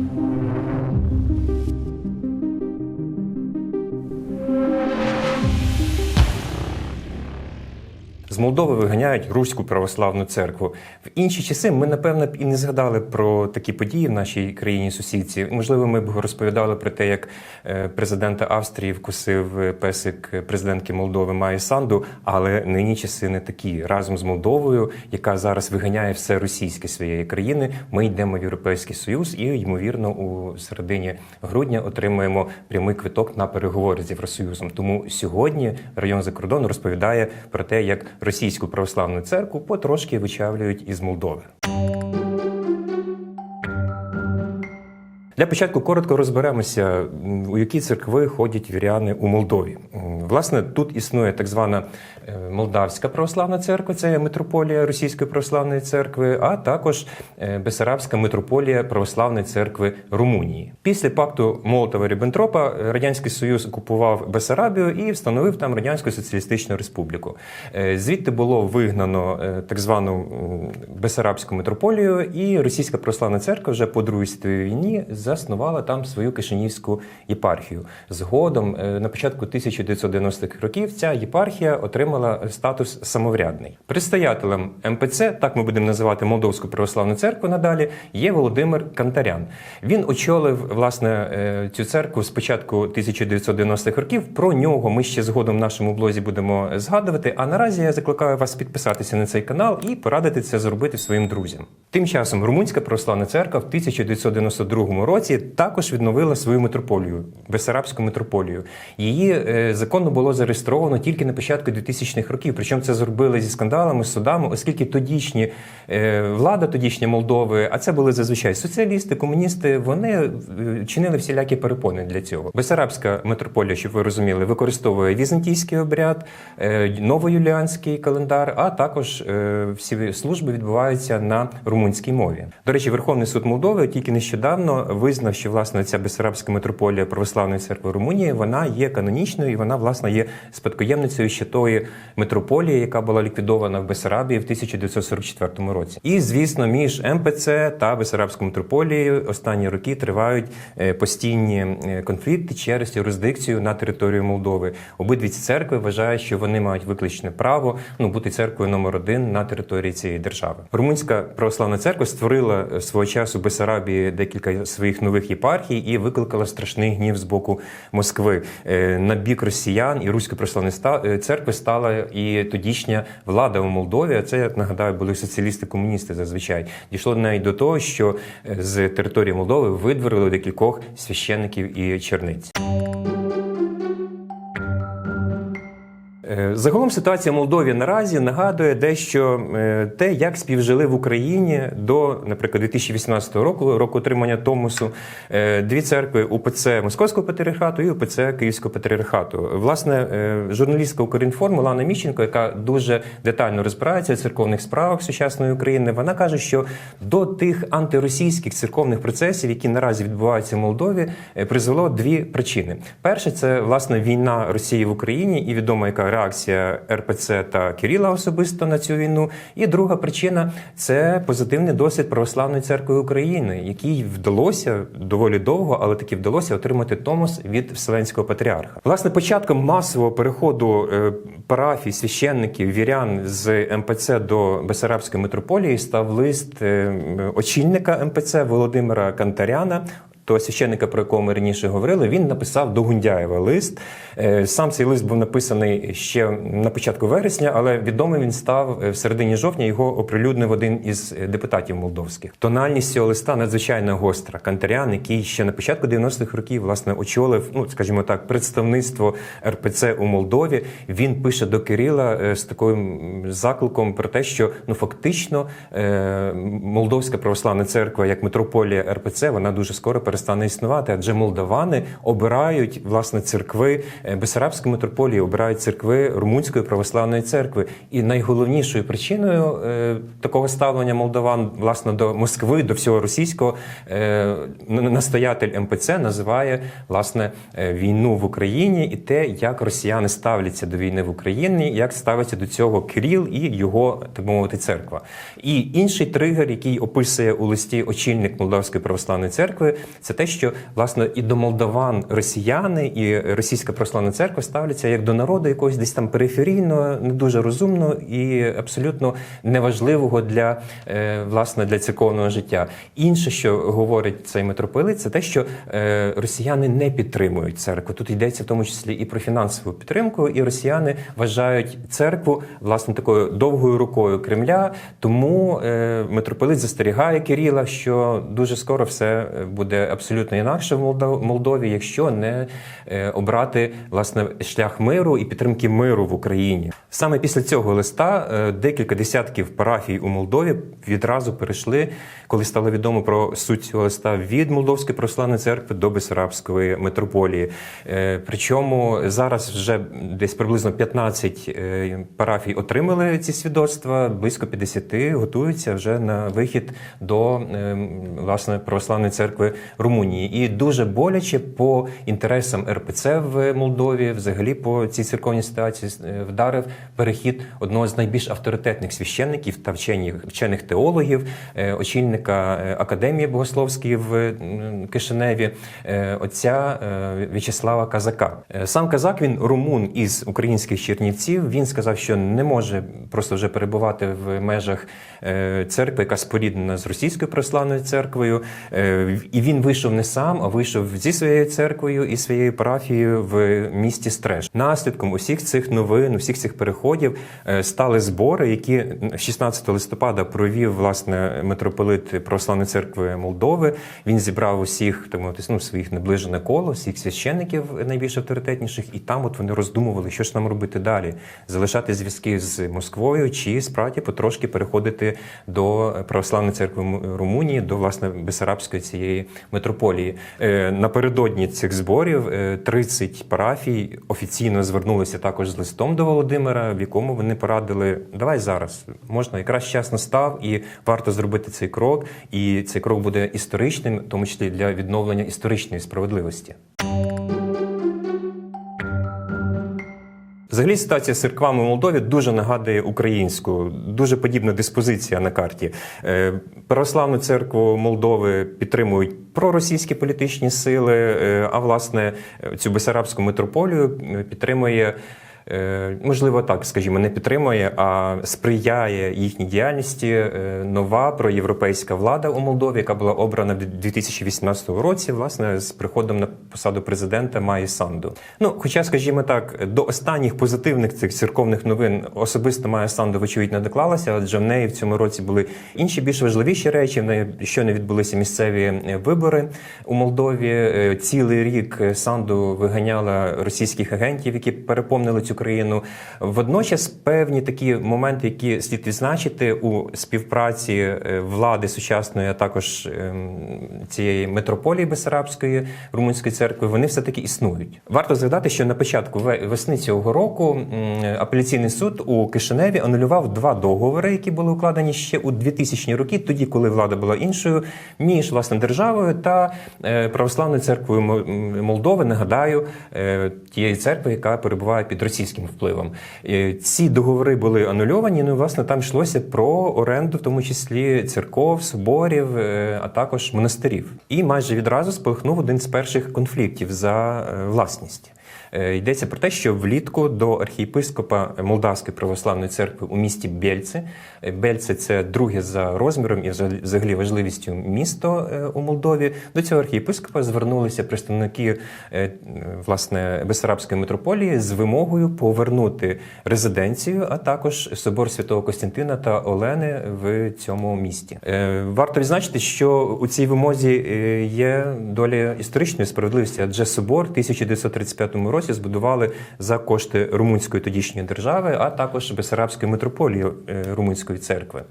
З Молдови виганяють Руську православну церкву. В інші часи ми, напевно, б і не згадали про такі події в нашій країні сусідці. Можливо, ми б розповідали про те, як е, президента Австрії вкусив е, песик президентки Молдови Майї Санду, але нині часи не такі. Разом з Молдовою, яка зараз виганяє все російське своєї країни, ми йдемо в Європейський Союз і, ймовірно, у середині грудня отримаємо прямий квиток на переговори з Євросоюзом. Тому сьогодні район за кордону розповідає про те, як російську православну церкву потрошки вичавлюють із Молдови. Для початку коротко розберемося, у які церкви ходять віряни у Молдові. Власне, тут існує так звана е, Молдавська православна церква, це митрополія Російської православної церкви, а також е, Бесарабська митрополія Православної церкви Румунії. Після пакту Молотова Ріббентропа е, радянський союз окупував Бесарабію і встановив там радянську соціалістичну республіку. Звідти було вигнано так звану Бесарабську митрополію, і Російська православна церква вже по Другій світовій війні заснувала там свою Кишинівську єпархію. Згодом, е, на початку 1990-х років, ця єпархія отримала статус самоврядний. Предстоятелем МПЦ, так ми будемо називати Молдовську православну церкву надалі, є Володимир Кантарян. Він очолив власне е, цю церкву з початку 1990-х років. Про нього ми ще згодом в нашому блозі будемо згадувати. А наразі я закликаю вас підписатися на цей канал і порадити це зробити своїм друзям. Тим часом Румунська православна церква в 1992 році також відновила свою митрополію Бесарабську митрополію. Її е, законно було зареєстровано тільки на початку 2000-х років. Причому це зробили зі скандалами, судами, оскільки тодішні е, влада, тодішня Молдови, а це були зазвичай соціалісти, комуністи. Вони е, чинили всілякі перепони для цього. Бесарабська митрополія, щоб ви розуміли, використовує візантійський обряд, новоюліанський календар, а також всі служби відбуваються на румунській мові. До речі, Верховний суд Молдови тільки нещодавно визнав, що власне ця Бесарабська митрополія Православної церкви Румунії вона є канонічною і вона власне є спадкоємницею ще тої митрополії, яка була ліквідована в Бесарабії в 1944 році. І звісно, між МПЦ та Бесарабською митрополією останні роки тривають е, постійні е, конфлікти через юрисдикцію на територію Молдови. Обидві ці церкви вважають, що вони мають виключне право ну бути церквою номер один на території цієї держави. Румунська православна церква створила е, свого часу Бесарабії декілька своїх нових єпархій і викликала страшний гнів з боку Москви Е, на бік росіян і руської православної е, церкви стала і тодішня влада у Молдові. Це як нагадаю, були соціалісти-комуністи зазвичай. Дійшло навіть до того, що е, з території Молдови видворили декількох священників і черниць. Загалом ситуація в Молдові наразі нагадує дещо е, те, як співжили в Україні до, наприклад, 2018 року, року отримання Томосу, е, дві церкви УПЦ Московського патріархату і УПЦ Київського патріархату. Власне, е, журналістка Укрінформ Олана Міщенко, яка дуже детально розбирається в церковних справах сучасної України, вона каже, що до тих антиросійських церковних процесів, які наразі відбуваються в Молдові, е, призвело дві причини. Перше, це власне війна Росії в Україні і відома яка реакція РПЦ та Кирила особисто на цю війну. І друга причина це позитивний досвід Православної церкви України, якій вдалося доволі довго, але таки вдалося отримати томос від Вселенського патріарха. Власне, початком масового переходу е, парафій, священників, вірян з МПЦ до Бесарабської митрополії став лист е, очільника МПЦ Володимира Кантаряна того священника, про якого ми раніше говорили, він написав до Гундяєва лист. Е, Сам цей лист був написаний ще на початку вересня, але відомий він став е, в середині жовтня. Його оприлюднив один із е, депутатів молдовських. Тональність цього листа надзвичайно гостра. Кантарян, який ще на початку 90-х років власне очолив, ну скажімо так, представництво РПЦ у Молдові. Він пише до Кирила з таким закликом про те, що ну фактично Молдовська православна церква як митрополія РПЦ, вона дуже скоро перестане перестане існувати, адже молдавани обирають власне церкви е, Бесарабської митрополії, обирають церкви Румунської православної церкви. І найголовнішою причиною е, такого ставлення молдаван власне до Москви, до всього російського е, настоятель МПЦ називає власне війну в Україні і те, як росіяни ставляться до війни в Україні, як ставиться до цього Кирил і його так мовити церква. І інший тригер, який описує у листі очільник Молдавської православної церкви, це те, що власне і до молдаван росіяни і російська православна церква ставляться як до народу якогось десь там периферійного, не дуже розумного і абсолютно неважливого для е, власне для церковного життя. Інше, що говорить цей митрополит, це те, що е, росіяни не підтримують церкву. Тут йдеться в тому числі і про фінансову підтримку, і росіяни вважають церкву власне такою довгою рукою Кремля. Тому е, митрополит застерігає Кирила, що дуже скоро все буде абсолютно інакше в Молдов- Молдові, якщо не е, обрати власне шлях миру і підтримки миру в Україні. Саме після цього листа е, декілька десятків парафій у Молдові відразу перейшли, коли стало відомо про суть цього листа від Молдовської православної церкви до Бесарабської митрополії. Е, Причому зараз вже десь приблизно 15 е, парафій отримали ці свідоцтва, близько 50 готуються вже на вихід до е, власне православної церкви Румунії. І дуже боляче по інтересам РПЦ в Молдові, взагалі по цій церковній ситуації вдарив перехід одного з найбільш авторитетних священників та вчених вчених теологів, е, очільника е, академії богословської в Кишиневі, е, отця е, В'ячеслава Казака. Е, Сам казак він румун із українських чернівців. Він сказав, що не може просто вже перебувати в межах е, церкви, яка споріднена з російською православною церквою. Е, І він вийшов не сам, а вийшов зі своєю церквою і своєю парафією в місті Стреш. Наслідком усіх цих новин, усіх цих переходів е, стали збори, які 16 листопада провів власне митрополит Православної церкви Молдови. Він зібрав усіх мовити, ну, своїх наближене коло, всіх священників найбільш авторитетніших, і там от вони роздумували, що ж нам робити далі: залишати зв'язки з Москвою чи справді потрошки переходити до православної церкви Румунії, до власне Бесарабської цієї митрополії. Е, Напередодні цих зборів е, 30 парафій офіційно звернулися також з листом до Володимира, в якому вони порадили: давай зараз можна якраз час настав, і варто зробити цей крок. І цей крок буде історичним, в тому числі для відновлення історичної справедливості. Взагалі ситуація з церквами в Молдові дуже нагадує українську, дуже подібна диспозиція на карті. Е, Православну церкву Молдови підтримують проросійські політичні сили, е, а власне цю Бесарабську митрополію е, підтримує. Е, Можливо, так скажімо, не підтримує, а сприяє їхній діяльності е, нова проєвропейська влада у Молдові, яка була обрана в 2018 році, власне, з приходом на посаду президента Майї Санду. Ну, хоча, скажімо так, до останніх позитивних цих церковних новин особисто Майя Санду, вочевидь, не доклалася, адже в неї в цьому році були інші більш важливіші речі. В неї щойно відбулися місцеві е, вибори у Молдові. Цілий рік Санду виганяла російських агентів, які переповнили цю країну. Водночас певні такі моменти, які слід відзначити у співпраці е, влади сучасної, а також ем, цієї митрополії Бесарабської румунської церкви, вони все таки існують. Варто згадати, що на початку весни цього року апеляційний суд у Кишиневі анулював два договори, які були укладені ще у 2000-ні роки, тоді, коли влада була іншою, між власне державою та е, православною церквою Молдови. Нагадаю, е, тієї церкви, яка перебуває під російським впливом. Е, Ці договори були анульовані. Ну, власне, там йшлося про оренду, в тому числі церков, соборів, е, а також монастирів. І майже відразу спалахнув один з перших конфліктів за е, власність. Е, Йдеться про те, що влітку до архієпископа Молдавської православної церкви у місті Бельце. Е, Бельце це друге за розміром і взагалі- важливістю місто е, у Молдові. До цього архієпископа звернулися представники власне Бесарабської митрополії з вимогою повернути резиденцію, а також собор святого Костянтина та Олени в цьому місті. Варто відзначити, що у цій вимозі є доля історичної справедливості, адже собор в 1935 2004 році збудували за кошти румунської тодішньої держави, а також Бесарабської митрополії е, Румунської церкви.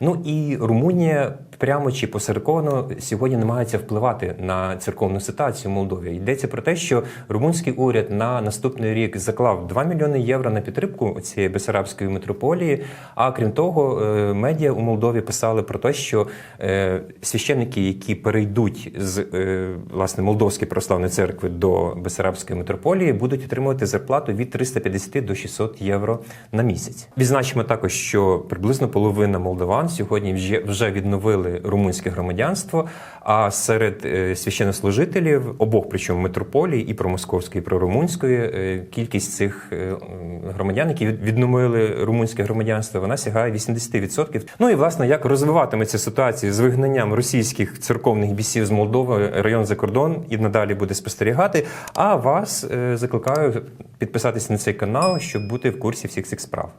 Ну і Румунія прямо чи посередковано сьогодні намагається впливати на церковну ситуацію в Молдові. Йдеться про те, що румунський уряд на наступний рік заклав 2 мільйони євро на підтримку цієї Бесарабської митрополії. А крім того, е, медіа у Молдові писали про те, що е, священники, які перейдуть з власне Молдовської православної церкви до Бесарабської митрополії, будуть отримувати зарплату від 350 до 600 євро на місяць. Відзначимо також, що приблизно половина молдаван сьогодні вже вже відновили румунське громадянство. А серед е, священнослужителів обох, причому митрополії, і промосковської, і прорумунської, е, кількість цих е, громадян, які відновили румунське громадянство, вона сягає 80%. Ну і власне як розвиватиметься ситуація з вигнанням російських церковних бісів з Молдови, район за кордон і надалі буде спостерігати. А вас закликаю підписатися на цей канал, щоб бути в курсі всіх цих справ.